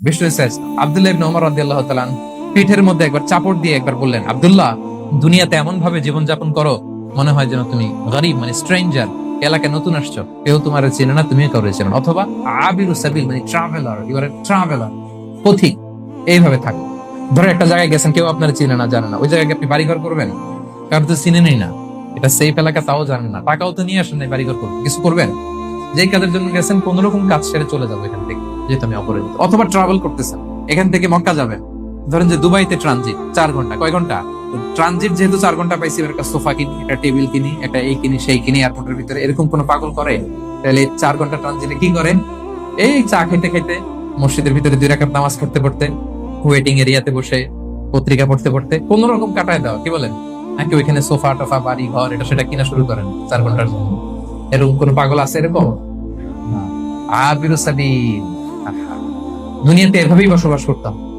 বিষ্ণু আব্দুল্লাহ ইবনে ওমর রাদিয়াল্লাহু তাআলা পিঠের মধ্যে একবার চাপড় দিয়ে একবার বললেন, আব্দুল্লাহ, দুনিয়াতে এমন ভাবে জীবনযাপন করো, মনে হয় যেন তুমি গরিব মানে স্ট্রেঞ্জার। এলাকায় নতুন আসছো। কেউ তোমার চেনে না, তুমিও কাউরে চেনো অথবা সাবিল মানে ট্রাভেলার ইউ আর ট্রাভেলার পথিক। এইভাবে থাকো। ধরো একটা জায়গায় গেছেন, কেউ আপনার চিনে না, জানে না। ওই জায়গায় আপনি বাড়িঘর করবেন? কারণ তো চিনেনই না। এটা সেফ এলাকা, তাও জানেন না। টাকাও তো নিয়ে আসেন নাই, বাড়িঘর করবেন। কিছু করবেন? যেই কাজের জন্য গেছেন, কোন রকম কাজ সেরে চলে যাব এখান থেকে। যেহেতু আমি অপরিচিত অথবা ট্রাভেল করতেছেন। এখান থেকে মক্কা যাবেন। ধরেন যে দুবাইতে ট্রানজিট চার ঘণ্টা। কয় ঘণ্টা? ট্রানজিট যেহেতু চার ঘণ্টা পাইছি একটা সোফা কিনি একটা টেবিল কিনি একটা এই কিনি সেই কিনি এয়ারপোর্টের ভিতরে। এরকম কোনো পাগল করে? তাহলে চার ঘণ্টা ট্রানজিটে কি করে এই চা খেতে খেতে মসজিদের ভিতরে দুই রাকাত নামাজ পড়তে পড়তে ওয়েটিং এরিয়াতে বসে পত্রিকা পড়তে পড়তে কোন রকম কাটায় দেওয়া। কি বলেন? নাকি ওইখানে সোফা টোফা বাড়ি ঘর এটা সেটা কিনা শুরু করেন চার ঘণ্টার জন্য এরকম কোন পাগল আছে এরকম? আবিরু সাবিল দুনিয়াতে এভাবেই বসবাস করতাম।